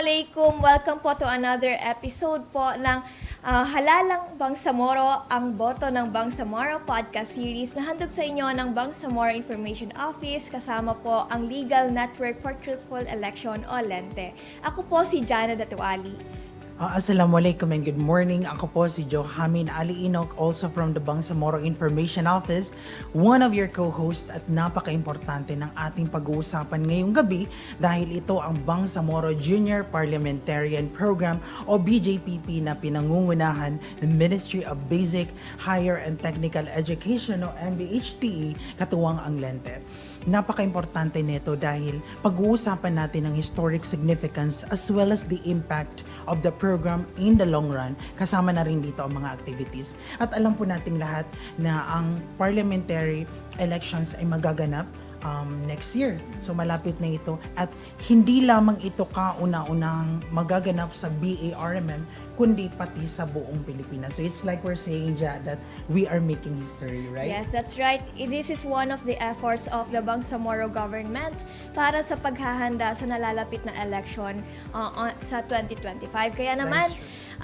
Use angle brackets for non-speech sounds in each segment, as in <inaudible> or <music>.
Assalamualaikum! Welcome po to another episode po ng ah, Halalang Bangsamoro, ang boto ng Bangsamoro podcast series na handog sa inyo ng Bangsamoro Information Office kasama po ang Legal Network for Truthful Election o LENTE. Ako po si Jana Datuali. Uh, Assalamualaikum and good morning. Ako po si Johamin Ali Inok, also from the Bangsamoro Information Office, one of your co-hosts at napaka-importante ng ating pag-uusapan ngayong gabi dahil ito ang Bangsamoro Junior Parliamentarian Program o BJPP na pinangungunahan ng Ministry of Basic, Higher and Technical Education o MBHTE katuwang ang LENTE. Napaka-importante nito dahil pag-uusapan natin ang historic significance as well as the impact of the program in the long run. Kasama na rin dito ang mga activities. At alam po nating lahat na ang parliamentary elections ay magaganap um, next year. So malapit na ito. At hindi lamang ito kauna-unang magaganap sa BARMM, kundi pati sa buong Pilipinas. So it's like we're saying, Ja, that we are making history, right? Yes, that's right. This is one of the efforts of the Bangsamoro government para sa paghahanda sa nalalapit na election uh, on- sa 2025. Kaya naman,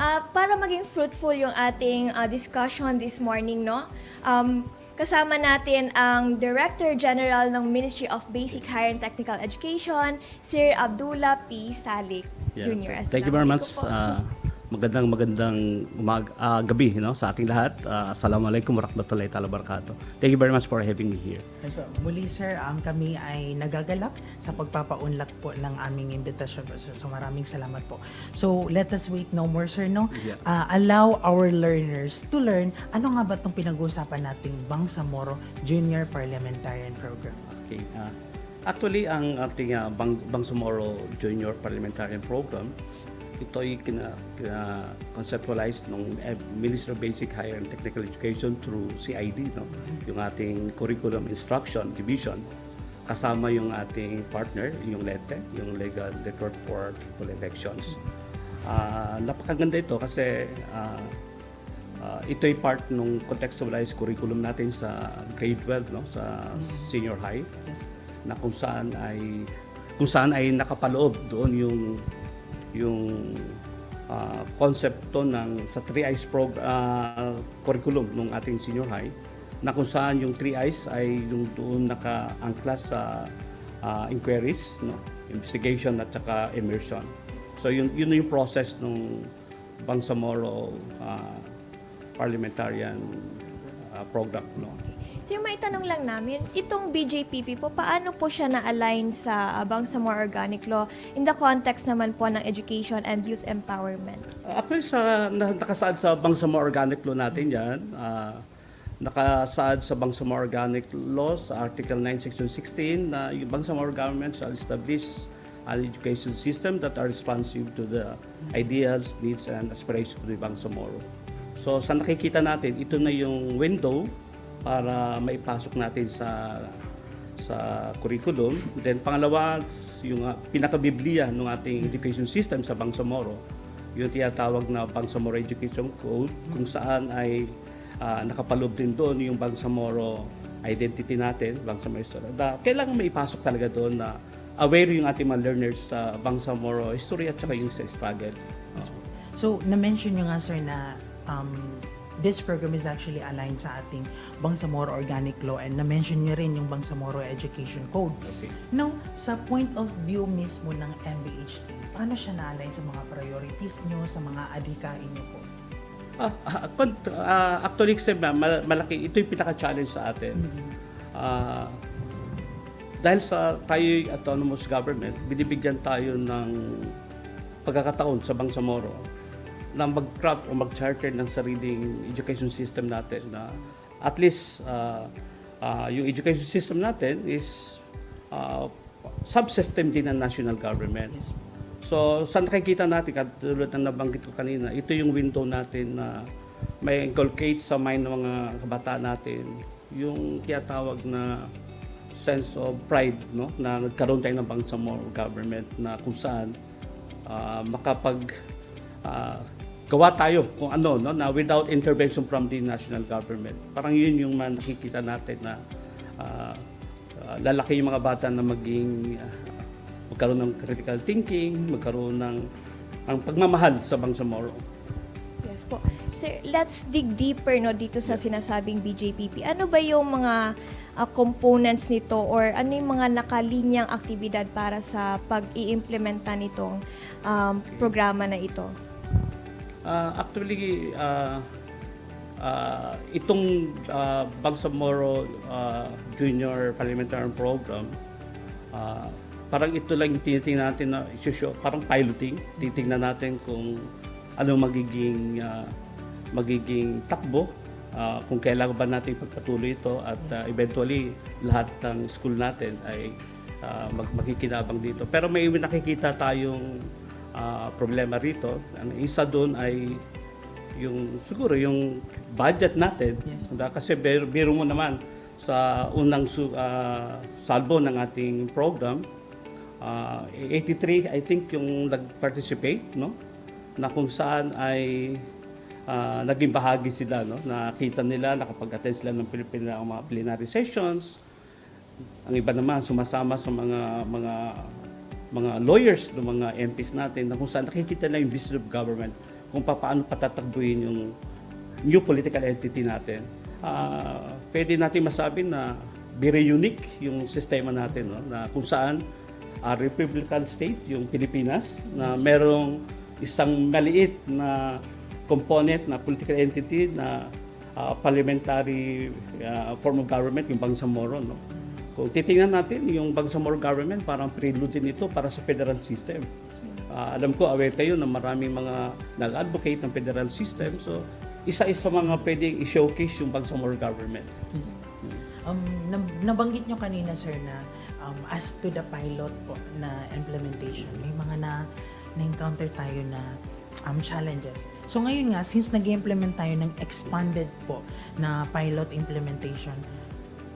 uh, para maging fruitful yung ating uh, discussion this morning, no? Um, Kasama natin ang Director General ng Ministry of Basic Higher and Technical Education, Sir Abdullah P. Salik Yeah. Jr. Thank you very much. Ah, magandang magandang umag ah, gabi no sa ating lahat. Uh, Assalamualaikum warahmatullahi taala wabarakatuh. Thank you very much for having me here. So, muli sir, ang kami ay nagagalak sa pagpapaunlak po ng aming imbitasyon. So, so maraming salamat po. So let us wait no more sir, no? Yeah. Ah, allow our learners to learn ano nga ba itong pinag-uusapan nating Bangsamoro Junior Parliamentarian Program. Okay. ah, actually ang ating uh, Bang Bangsamoro Junior Parliamentarian Program ito ay kina, kina conceptualized ng Ministry of Basic Higher and Technical Education through CID no? Yung ating Curriculum Instruction Division. Kasama yung ating partner yung LETE yung Legal Network for Triple Elections. Ah, napakaganda ito kasi ah, ah, ito ay part ng contextualized curriculum natin sa grade 12 no? Sa senior high. Na kung saan ay kung saan ay nakapaloob doon yung yung ah, konsepto ng sa 3 eyes prog ah, curriculum ng ating senior high na kung saan yung 3 eyes ay yung doon naka-angkla sa ah, inquiries no? Investigation at saka immersion. So yun yun yung process ng Bangsamoro ah, parliamentarian ah, program no Sir, may tanong lang namin, itong BJPP po, paano po siya na-align sa uh, Bangsamoro Organic Law in the context naman po ng education and youth empowerment? Uh, Actually, sa, na, nakasaad sa Bangsamoro Organic Law natin yan. ah, nakasaad sa Bangsamoro Organic Law sa Article 9, Section 16 na yung Bangsamoro government shall establish an education system that are responsive to the ideals, needs, and aspirations of the Bangsamoro. So, sa nakikita natin, ito na yung window para maipasok natin sa sa curriculum. Then pangalawa, yung uh, pinakabiblia ng ating education system sa Bangsamoro, yung tinatawag na Bangsamoro Education Code, kung saan ay uh, nakapaloob din doon yung Bangsamoro identity natin, Bangsamoro History. Da, kailangan maipasok talaga doon na aware yung ating mga learners sa Bangsamoro history at saka yung sa struggle. So, na-mention nyo nga sir na um, this program is actually aligned sa ating Bangsamoro Organic Law and na-mention nyo rin yung Bangsamoro Education Code. okay. Now, sa point of view mismo ng MBHT, paano siya na-align sa mga priorities nyo, sa mga adhikain nyo po? Kon- ah, actually, kasi ma- mal- malaki, ito yung pinaka-challenge sa atin. Ah, dahil sa tayo autonomous government, binibigyan tayo ng pagkakataon sa Bangsamoro na mag-craft o mag-charter ng sariling education system natin na at least ah, ah, yung education system natin is ah, subsystem din ng national government. Yes. So, sa nakikita natin, katulad ng nabanggit ko kanina, ito yung window natin na may inculcate sa mind ng mga kabataan natin yung tinatawag na sense of pride no na nagkaroon tayo ng Bangsamoro government na kung saan ah, makapag ah, gawa tayo kung ano no na without intervention from the national government parang yun yung man nakikita natin na ah, ah, lalaki yung mga bata na maging ah, magkaroon ng critical thinking, magkaroon ng ang pagmamahal sa Bangsamoro. Yes po. Sir, let's dig deeper no dito sa sinasabing BJPP. Ano ba yung mga ah, components nito or ano yung mga nakalinyang aktibidad para sa pag-iimplementa nitong um, programa na ito? Ah, actually, ah, ah, itong uh, Bangsamoro ah, Junior Parliamentary Program, ah, parang ito lang yung tinitingnan natin na isusyo, parang piloting. Titingnan natin kung ano magiging ah, magiging takbo ah, kung kailangan ba natin pagpatuloy ito at ah, eventually lahat ng school natin ay ah, mag makikinabang dito. Pero may nakikita tayong ah, problema rito. Ang isa doon ay yung siguro yung budget natin. Yes. Kasi biro, biro mo naman sa unang su, ah, salbo ng ating program, ah, 83 I think yung nag-participate, no? Na kung saan ay ah, naging bahagi sila, no? Nakita nila, nakapag-attend sila ng Pilipina mga plenary sessions. Ang iba naman sumasama sa mga mga mga lawyers ng mga MPs natin na kung saan nakikita na yung business of government kung paano patatakbuhin yung new political entity natin. Ah, pwede natin masabi na very unique yung sistema natin no? na kung saan a Republican state yung Pilipinas na merong isang maliit na component na political entity na ah, parliamentary ah, form of government yung Bangsamoro no. Kung titingnan natin yung Bangsamoro government parang prelude din ito para sa federal system. Ah, alam ko aware kayo na maraming mga nag-advocate ng federal system so isa-isa mga pwedeng i-showcase yung Bangsamoro government. Um, nab- nabanggit nyo kanina, sir, na um, as to the pilot po na implementation, may mga na, na-encounter tayo na um, challenges. So ngayon nga, since nag implement tayo ng expanded po na pilot implementation,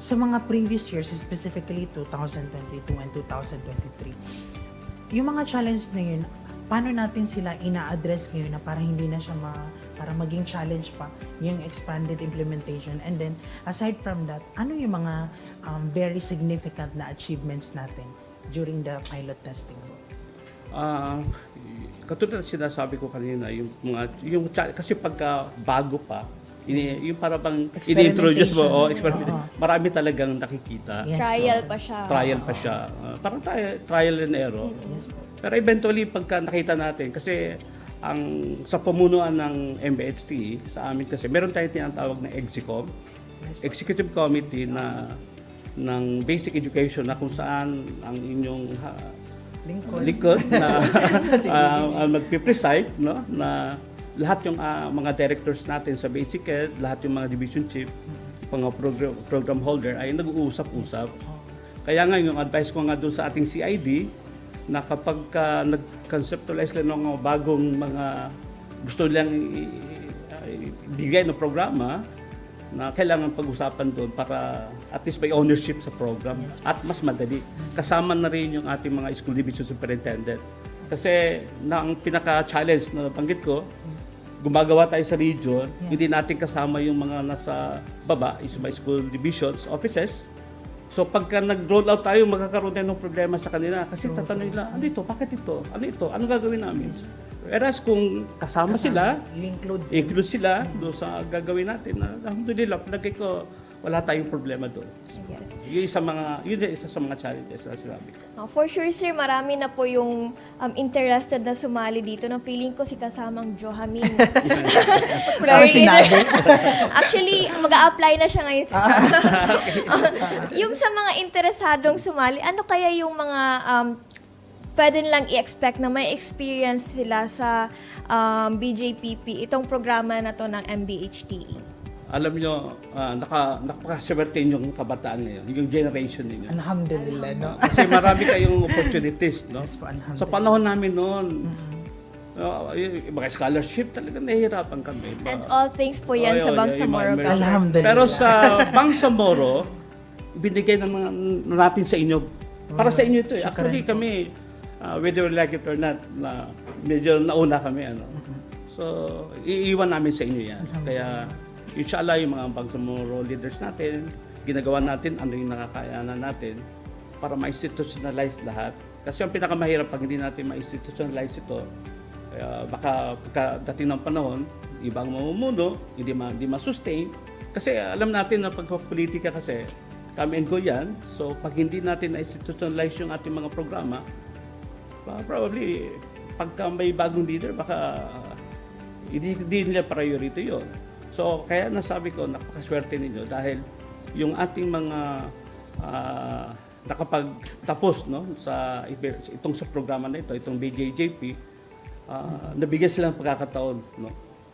sa mga previous years, specifically 2022 and 2023, yung mga challenge na yun, paano natin sila ina-address ngayon na para hindi na siya ma, para maging challenge pa yung expanded implementation? And then aside from that ano yung mga um, very significant na achievements natin during the pilot testing Ah, katulad ng sinasabi ko kanina, yung mga yung kasi pagka bago pa, ini yung para bang ini-introduce mo o Experimentation. experiment, Oo. marami talagang nakikita. Yes, Trial pa siya. Trial pa siya. Ah, parang trial, trial and error. yes po Pero eventually pagka nakita natin kasi ang sa pamunuan ng MBHT sa amin kasi meron tayong tinatawag na EXICOM, yes. Executive Committee na ng basic education na kung saan ang inyong ha- Lincoln likod na <laughs> uh, magpipreside no na lahat yung ah, mga directors natin sa basic ed, lahat yung mga division chief, mga program, program holder ay nag-uusap-usap. Kaya nga yung advice ko nga doon sa ating CID na kapag ka nag-conceptualize lang ng bagong mga gusto nilang ibigay ng programa na kailangan pag-usapan doon para at least may ownership sa program at mas madali. Kasama na rin yung ating mga school division superintendent. Kasi na ang pinaka-challenge na banggit ko, gumagawa tayo sa region, hindi natin kasama yung mga nasa baba, is my school divisions, offices. So pagka nag-roll out tayo, magkakaroon tayo ng problema sa kanila. Kasi tatanungin nila, ano ito? Bakit ito? Ano ito? Ano gagawin namin? Whereas kung kasama, sila, you include include sila doon sa gagawin natin. Na, alhamdulillah, palagay ko, wala tayong problema doon. Yes. Yun isa mga yun din isa sa mga challenges na sinabi ko. Uh, for sure, sir, marami na po yung um, interested na sumali dito. Na feeling ko si kasamang Johamin. Wala <laughs> akong <laughs> sinabi. <laughs> Actually, mag apply na siya ngayon sa yung sa mga interesadong sumali, ano kaya yung mga um, pwede nilang i-expect na may experience sila sa um, BJPP, itong programa na to ng MBHTE? Alam nyo, uh, naka, nakapakaswerte yung kabataan ngayon, yung generation ninyo. alhamdulillah no Kasi marami kayong opportunities, no? Yes po. Sa panahon namin noon, uh, yung mga scholarship talaga nahihirapan kami. Ba- And all things po yan Oh, sa Bangsamoro Government. Alhamdulillah. Pero sa Bangsamoro, binigay ng mga natin sa inyo. Para sa inyo ito eh. Actually kami, uh, whether we like it or not, na medyo nauna kami. ano. So, iiwan namin sa inyo yan. Kaya, inshallah, yung mga Bangsamoro leaders natin, ginagawa natin, ano yung nakakayanan natin. para ma-institutionalize lahat. Kasi ang pinakamahirap pag hindi natin ma-institutionalize ito, kaya baka pagkadating ng panahon, ibang mamumuno, hindi, ma, hindi ma-sustain. Kasi alam natin na pagpapolitika kasi, come and go yan. So pag hindi natin na-institutionalize yung ating mga programa, probably pagka may bagong leader, baka hindi, hindi nila priority yon. So kaya nasabi ko, napakaswerte ninyo dahil yung ating mga ah, nakapagtapos no sa itong sa programa na ito, itong BJJP, ah, nabigyan sila ng pagkakataon no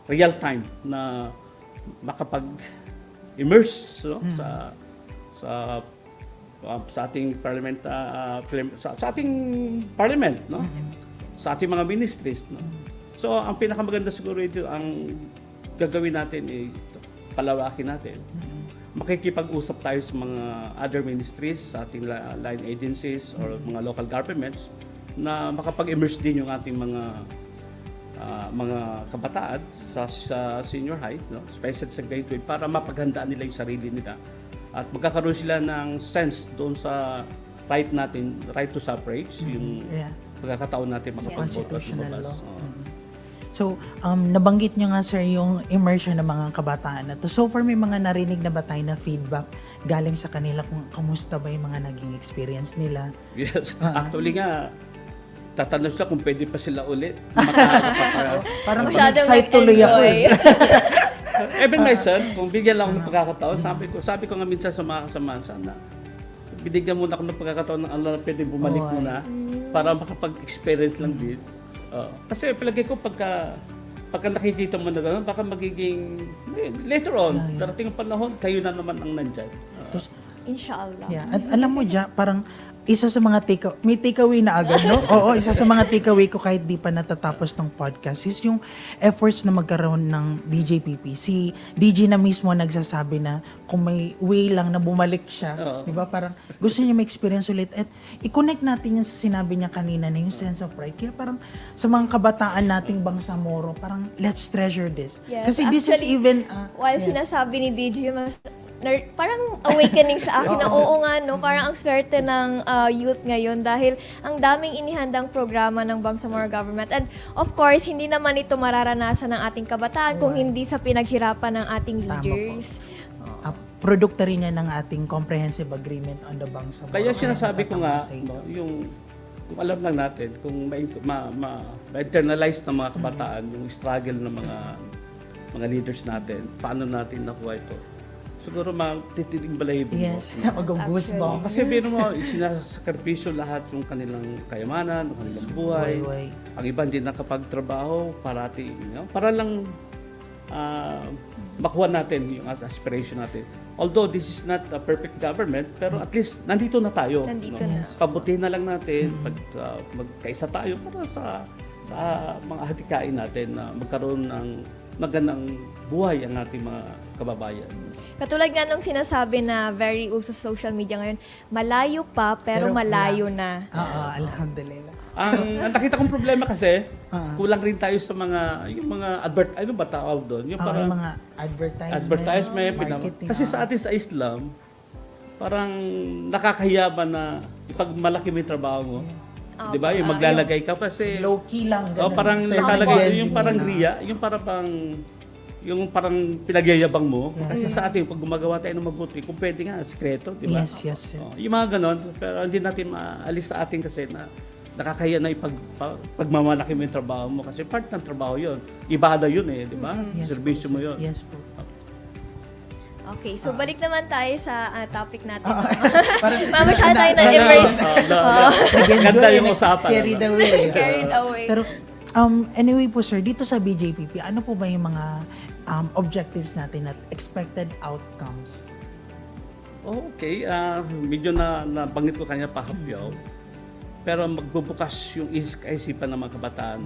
real time na makapag-immerse no, sa sa uh, sa ating parliament parliament- sa, sa ating parliament no sa ating mga ministries no. So ang pinakamaganda siguro ito ang gagawin natin ay palawakin natin makikipag-usap tayo sa mga other ministries sa ating li- line agencies or mga local governments na makapag-immerse din yung ating mga ah, mga kabataan sa, sa senior high, no? especially sa grade 12, para mapaghandaan nila yung sarili nila. At magkakaroon sila ng sense doon sa right natin, right to suffrage, yung Yeah. pagkakataon natin makapag-vote at Constitutional lumabas. law. So, um, nabanggit nyo nga sir yung immersion ng mga kabataan na to. So far, may mga narinig na ba tayo na feedback galing sa kanila kung kamusta ba yung mga naging experience nila? Yes. Ah. Actually nga, tatanong siya kung pwede pa sila ulit. Para- <laughs> Parang Masyadong excite tuloy ako eh. <laughs> Even myself, kung bigyan lang ako ng pagkakataon, sabi ko, sabi ko nga minsan sa mga kasamahan, sana binigyan muna ako ng pagkakataon ng Allah na pwede bumalik Oo, muna para makapag-experience lang din. Kasi palagi ko pagka pagka nakikita mo na gano'n, baka magiging later on, Yeah, yeah. darating ang panahon, kayo na naman ang nandyan. Tapos, Inshallah. yeah. At alam mo, Ja, parang isa sa mga take may takeaway na agad, no? <laughs> Oo, isa sa mga takeaway ko kahit di pa natatapos ng podcast is yung efforts na magkaroon ng BJPP. Si DJ na mismo nagsasabi na kung may way lang na bumalik siya, Oo. di ba? Parang gusto niya ma-experience ulit at i-connect natin yan sa sinabi niya kanina na yung sense of pride. Kaya parang sa mga kabataan nating Bangsamoro, parang let's treasure this. Yes, Kasi this is actually, even uh, While yes. sinasabi ni DJ, mas- nar- parang awakening sa akin na <laughs> oo nga no, parang ang swerte ng ah, youth ngayon dahil ang daming inihandang programa ng Bangsamoro government. And of course, hindi naman ito mararanasan ng ating kabataan kung hindi sa pinaghirapan ng ating Tama po. leaders. uh, produkto rin yan ng ating comprehensive agreement on the Bangsamoro. Kaya sinasabi ko nga, no, yung kung alam lang natin, kung ma, ma, ma, internalize ng mga kabataan, yung struggle ng mga mga leaders natin, paano natin nakuha ito? Siguro matitinig balahibo mo. Yes, <laughs> no? mag-goosebumps. Kasi bino mo, sinasakripisyo lahat yung kanilang kayamanan, yung kanilang buhay. Buhay. Ang iba hindi nakapagtrabaho, parati, you know, para lang ah, makuha natin yung aspiration natin. Although this is not a perfect government, pero at least nandito na tayo. Nandito no? na. Pabutihin na lang natin, pag, ah, magkaisa tayo para sa sa mga hatikain natin na magkaroon ng magandang buhay ang ating mga kababayan. Katulad nga nung sinasabi na very uso sa social media ngayon, malayo pa pero, Pero malayo na. Oo, alhamdulillah. Ang, ang nakita kong problema kasi, Ah. kulang rin tayo sa mga yung mga advert ano ba tawag doon? Yung Ah, parang yung mga advertisement, advertisement, pinam- marketing. kasi ah. sa atin sa Islam, parang nakakahiya ba na pag malaki mo yung trabaho mo? Ah, 'Di ba? Yung ah, maglalagay ka kasi low-key lang. oh, ganun. parang Pero nakalagay yung parang na. riya, yung parang pang yung parang pinagyayabang mo. Yeah. Kasi sa atin, pag gumagawa tayo ng mabuti, kung pwede nga, sikreto, di ba? Yes, yes. sir. Oh, yung mga ganon, pero hindi natin maalis sa atin kasi na nakakahiya na ipag, pa- pagmamalaki mo yung trabaho mo kasi part ng trabaho yun. Ibada yun eh, di ba? Yes Servisyo po, mo yun. Yes po. Okay, so balik naman tayo sa ah, topic natin. Ah, <laughs> <laughs> parang- Mama, masyado tayo na- na-immerse. Oh, na- na- Again, Ganda yung usapan. Carried ano? away. Carried away. Pero um, anyway po sir, dito sa BJPP, ano po ba yung mga um, objectives natin at expected outcomes? Okay, ah medyo na nabanggit ko kanya pahapyaw. Pero magbubukas yung is- kaisipan ng mga kabataan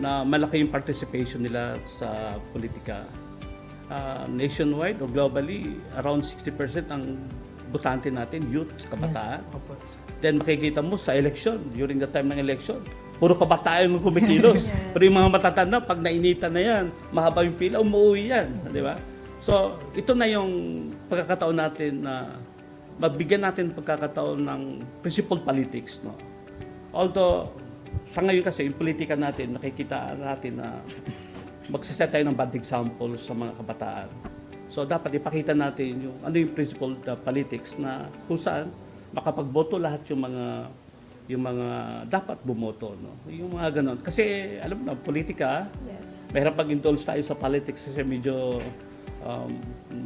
na malaki yung participation nila sa politika. Ah, nationwide or globally, around 60% ang butante natin, youth, kabataan. Yes. Then makikita mo sa election, during the time ng election, puro kabataan yung kumikilos. <laughs> Pero yung mga matatanda, pag nainitan na yan, mahaba yung pila, umuwi yan. Di ba? So, ito na yung pagkakataon natin na mabigyan natin ng pagkakataon ng principled politics. No? Although, sa ngayon kasi, yung politika natin, nakikita natin na magsaset tayo ng bad example sa mga kabataan. So, dapat ipakita natin yung ano yung principled uh, politics na kung saan makapagboto lahat yung mga yung mga dapat bumoto no yung mga ganon kasi alam mo na politika Yes. mahirap pag-indulge tayo sa politics kasi medyo um,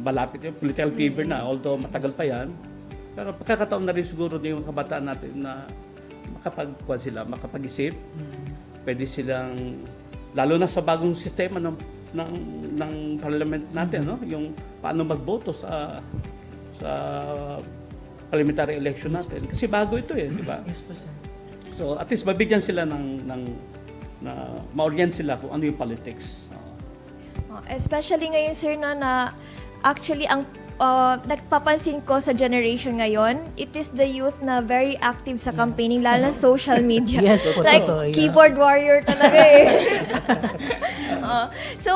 malapit yung political fever na, although matagal pa yan. Pero pagkakataon na rin siguro yung kabataan natin na makapagkuhan sila, makapag-isip, pwede silang, lalo na sa bagong sistema ng ng ng parliament natin, no? Yung paano magboto sa sa parliamentary election natin. Kasi bago ito eh, di ba? Yes po, sir. So at least mabigyan sila ng ng na ma-orient sila kung ano yung politics. Oo. Uh, Especially ngayon, sir, na, na actually ang uh, nagpapansin ko sa generation ngayon, it is the youth na very active sa campaigning, lalo na <laughs> social media. <laughs> Yes po, like, totoo, yeah. keyboard warrior talaga eh. <laughs> Uh, so,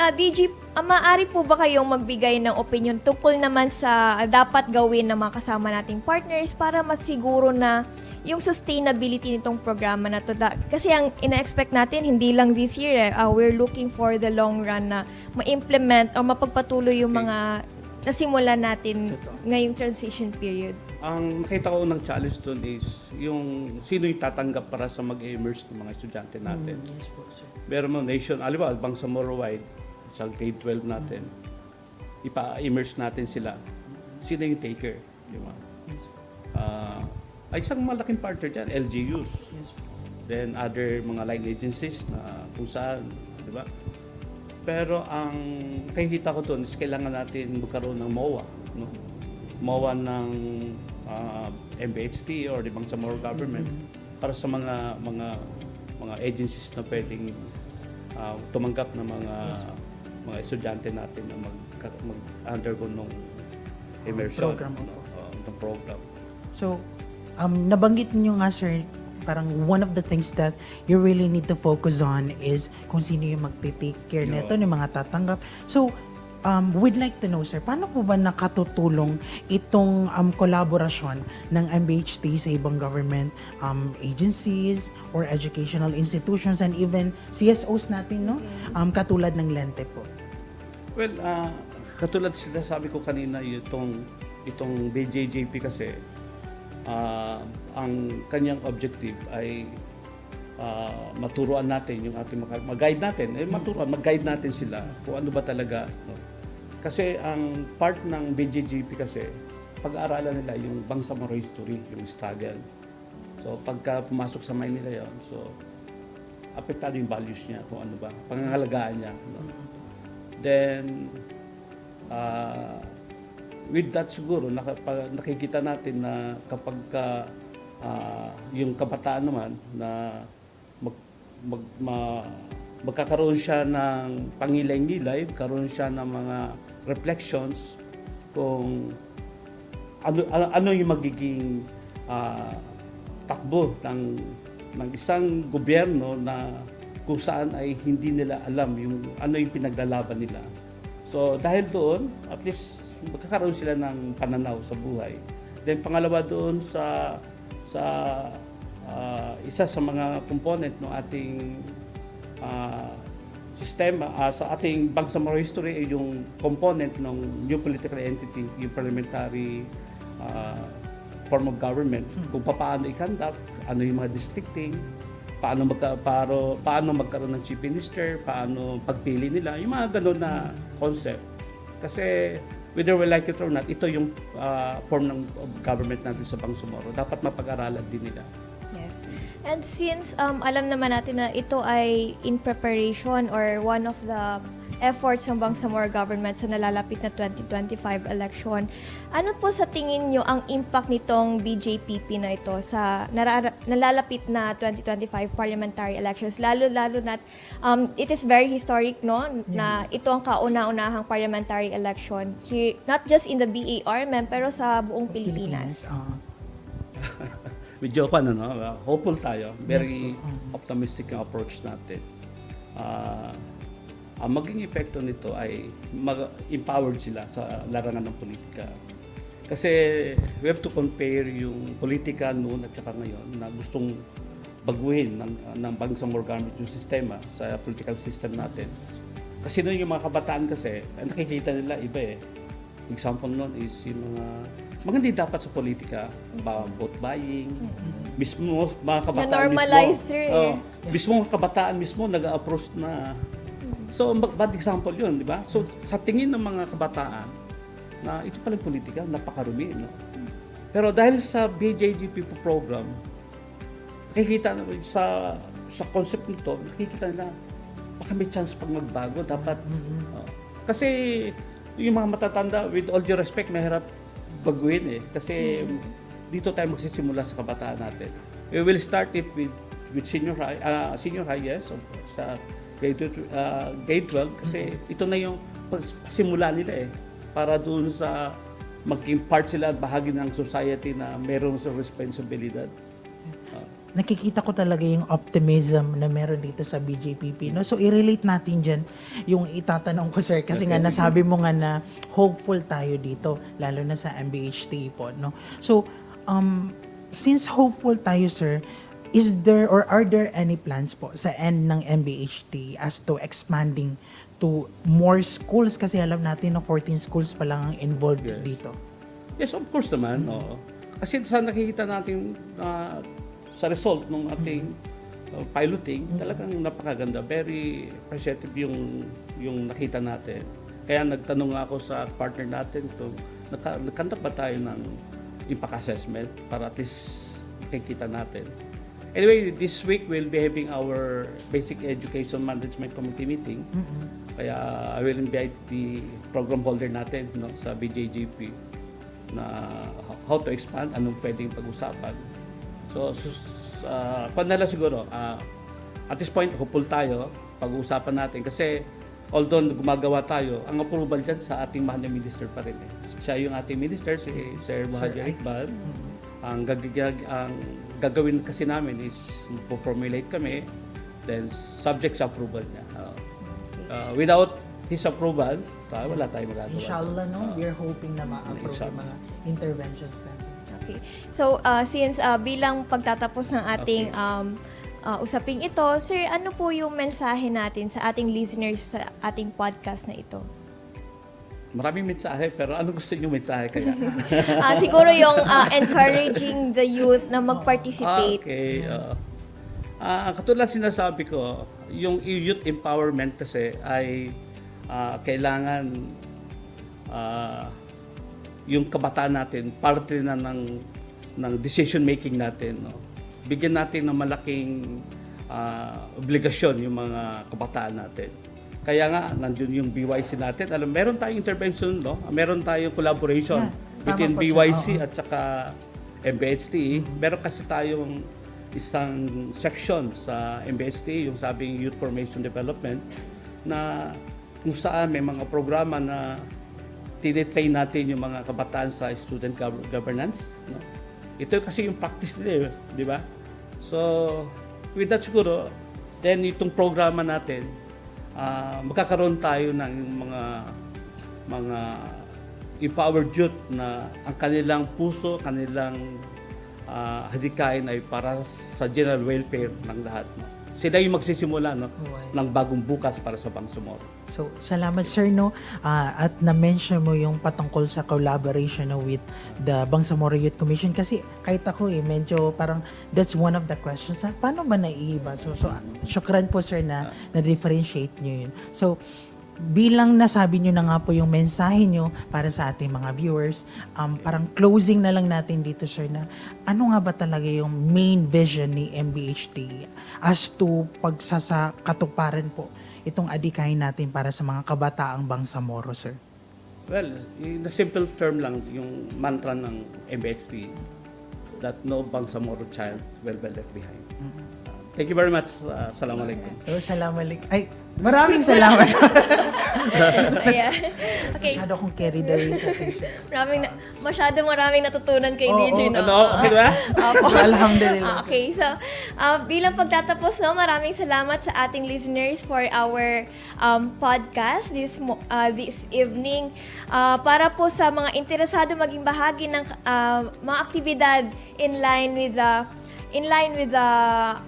uh, DG, uh, maaari po ba kayong magbigay ng opinion tungkol naman sa dapat gawin ng mga kasama nating partners para masiguro na yung sustainability nitong programa na to. Kasi ang ina-expect natin, hindi lang this year eh. Uh, we're looking for the long run na ma-implement o mapagpatuloy yung mga nasimula natin ngayong transition period. Ang nakita ko ng challenge doon is yung sino yung tatanggap para sa mag-immerse ng mga estudyante natin. Yes po, sir. Meron mo nation, alam mo, Bangsamoro wide, sa grade 12 natin, ipa-immerse natin sila. Sino yung taker? Di ba? Yes po. Ah, ay isang malaking partner dyan, LGUs. Yes po. Then other mga line agencies na kung saan, di ba? Pero ang nakikita ko doon is kailangan natin magkaroon ng MOA. No? MOA ng ah, MBHT or ibang sa more government para sa mga mga mga agencies na pwedeng ah, tumanggap ng mga mga estudyante natin na mag mag-undergo nung immersion Program, no? Ah, ng program. So, um, nabanggit niyo nga sir, parang one of the things that you really need to focus on is kung sino yung magte-take care Yeah. nito, yung mga tatanggap. So, um, we'd like to know sir, paano po ba nakatutulong itong um, kolaborasyon ng MBHT sa ibang government um, agencies or educational institutions and even CSOs natin, no? Um, katulad ng Lente po. Well, ah, katulad sila sabi ko kanina, itong, itong BJJP kasi, ah, ang kanyang objective ay ah, maturuan natin yung ating mga, mag-guide natin, eh, maturuan, mag-guide natin sila kung ano ba talaga. No? Kasi ang part ng BJJP kasi, pag-aaralan nila yung Bangsamoro history, yung struggle. So pagka pumasok sa mind nila yon so apektado yung values niya kung ano ba, pangangalagaan niya. No? Then, ah, with that siguro, nakikita natin na kapag ka, ah, yung kabataan naman na mag, mag, ma- magkakaroon siya ng pangilay-ngilay, karoon siya ng mga reflections kung ano, ano, ano yung magiging ah, takbo ng, ng isang gobyerno na kung saan ay hindi nila alam yung ano yung pinaglalaban nila. So dahil doon, at least magkakaroon sila ng pananaw sa buhay. Then pangalawa doon sa sa ah, isa sa mga component ng ating ah, sistema ah, sa ating Bangsamoro history ay yung component ng new political entity, yung parliamentary ah, form of government, kung paano i-conduct, ano yung mga districting, paano magka, paano, paano magkaroon ng chief minister, paano pagpili nila, yung mga ganun na concept. Kasi whether we like it or not, ito yung ah, form ng government natin sa Bangsamoro. Dapat mapag-aralan din nila. Yes. And since um, alam naman natin na ito ay in preparation or one of the efforts ng Bangsamoro government sa nalalapit na 2025 election, ano po sa tingin nyo ang impact nitong BJPP na ito sa nalalapit na 2025 parliamentary elections? Lalo-lalo na um, it is very historic no na ito ang kauna-unahang parliamentary election here, not just in the BAR ma'am, pero sa buong Pilipinas. ah. <laughs> Medyo pa ano, uh, hopeful tayo. Very Yes. Mhm. optimistic yung approach natin. Ah, ang maging epekto nito ay mag-empowered sila sa larangan ng politika. Kasi we have to compare yung politika noon at saka ngayon na gustong baguhin ng, ng Bangsamoro government yung sistema sa political system natin. Kasi noon yung mga kabataan kasi, ang nakikita nila iba eh. Example noon is yung mga hindi dapat sa politika, ba, vote buying, mismo mga kabataan mismo, sir, eh. oh, mismo mga kabataan mismo nag-approach na So, bad example yun, di ba? So, sa tingin ng mga kabataan, na ito pala yung politika, napakarumi, no? Pero dahil sa BJGP program, nakikita na sa sa concept nito, nakikita nila baka may chance pag magbago, dapat oh. kasi yung mga matatanda with all due respect mahirap baguhin eh kasi dito tayo magsisimula sa kabataan natin. We will start it with with senior high, ah, senior high yes, sa grade, ah, grade 12 kasi ito na yung pasimula nila eh para doon sa maging part sila at bahagi ng society na meron sa responsibilidad. nakikita ko talaga yung optimism na meron dito sa BJPP. No? So, i-relate natin dyan yung itatanong ko, sir. Kasi nga, nasabi mo nga na hopeful tayo dito, lalo na sa MBHT po. No? So, um, since hopeful tayo, sir, is there or are there any plans po sa end ng MBHT as to expanding to more schools? Kasi alam natin na 14 schools pa lang ang involved Yes. dito. Yes, of course naman. oo. Kasi sa nakikita natin ah, sa result ng ating uh, piloting, talagang napakaganda. Very appreciative yung, yung nakita natin. Kaya nagtanong nga ako sa partner natin kung nagkanta ba tayo ng impact assessment para at least makikita natin. Anyway, this week we'll be having our Basic Education Management Committee meeting. Kaya I will invite the program holder natin no, sa BJGP na how to expand, anong pwedeng pag-usapan. So, sus, uh, panala siguro, ah, at this point, hopeful tayo, pag-uusapan natin. Kasi, although gumagawa tayo, ang approval dyan sa ating mahal na minister pa rin. Eh. Siya yung ating minister, si Sir Muhajir Ay- Iqbal. Ang, gagagag, ang gagawin kasi namin is po-formulate kami, then subject sa approval niya. Ah, ah, without his approval, tayo, wala tayong magagawa. Inshallah, no? Ah, We're hoping na ma-approve yung mga interventions natin. Okay. So, uh, since uh, bilang pagtatapos ng ating Okay. um, uh, usaping ito, sir, ano po yung mensahe natin sa ating listeners sa ating podcast na ito? Maraming mensahe, pero ano gusto niyo mensahe kaya? <laughs> Ah, siguro yung uh, encouraging the youth na mag-participate. Okay. oo. Ah, katulad sinasabi ko, yung youth empowerment kasi ay ah, kailangan ah, yung kabataan natin parte na ng ng decision making natin no bigyan natin ng malaking ah, obligasyon yung mga kabataan natin kaya nga nandiyon yung BYC natin alam meron tayong intervention no meron tayong collaboration Yeah, between. BYC Oo. at saka MBHT, meron kasi tayong isang section sa MBHT, yung sabing Youth Formation Development, na kung saan may mga programa na tinitrain natin yung mga kabataan sa student gov- governance. No? Ito kasi yung practice nila, eh, di ba? So, with that siguro, then itong programa natin, ah, magkakaroon tayo ng mga mga empowered youth na ang kanilang puso, kanilang ah, hadikain ay para sa general welfare ng lahat. No? Sila yung magsisimula no, Alright. ng bagong bukas para sa Bangsamoro. So, salamat sir no Ah, at na-mention mo yung patungkol sa collaboration no, with the Bangsamoro Youth Commission kasi kahit ako eh medyo parang that's one of the questions. Ha? Paano ba naiiba? So, so syukran po sir na na-differentiate nyo yun. So, bilang nasabi nyo na nga po yung mensahe nyo para sa ating mga viewers, um, parang closing na lang natin dito sir na ano nga ba talaga yung main vision ni MBHT as to pagsasakatuparan po itong adikain natin para sa mga kabataang Bangsamoro, sir? Well, in a simple term lang, yung mantra ng MBHT, that no Bangsamoro child will be left behind. Uh, thank you very much. Uh, Assalamualaikum. Oh, salamat. Ay, Maraming salamat. <laughs> Ayan. Okay, Masyado akong carried away sa things. maraming na, masyado maraming natutunan kay Oo, DJ, no? Ano? Okay ba? Opo. <laughs> Alhamdulillah. Ah, Okay, so uh, bilang pagtatapos, no, maraming salamat sa ating listeners for our um, podcast this mo- uh, this evening. Uh, para po sa mga interesado maging bahagi ng uh, mga aktibidad in line with the in line with the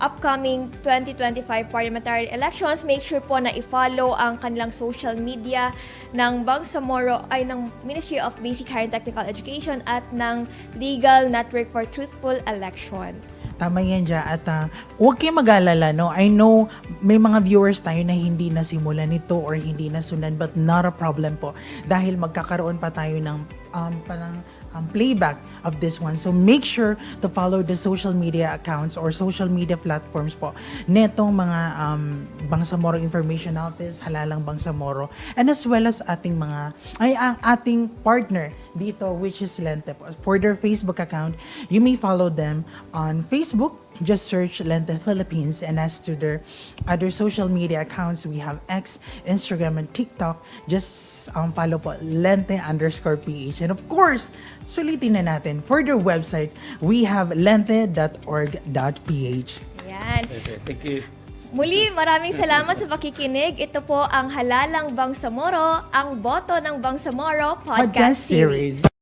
upcoming 2025 parliamentary elections, make sure po na i-follow ang kanilang social media ng Bangsamoro ay ng Ministry of Basic Higher and Technical Education at ng Legal Network for Truthful Election. Tama yan dyan. At ah, huwag kayong mag-alala, no? I know may mga viewers tayo na hindi nasimulan nito or hindi nasundan but not a problem po. Dahil magkakaroon pa tayo ng um, parang um, playback of this one. So make sure to follow the social media accounts or social media platforms po netong mga um, Bangsamoro Information Office, Halalang Bangsamoro, and as well as ating mga, ay ang ating partner dito which is Lente po. For their Facebook account, you may follow them on Facebook. Just search Lente Philippines and as to their other social media accounts, we have X, Instagram, and TikTok. Just um, follow po Lente underscore PH. And of course, sulitin na natin. For their website, we have lente.org.ph. Okay, Thank you. Muli, maraming salamat sa pakikinig. Ito po ang Halalang Bangsamoro, ang boto ng Bangsamoro Podcast, Podcast Series. series.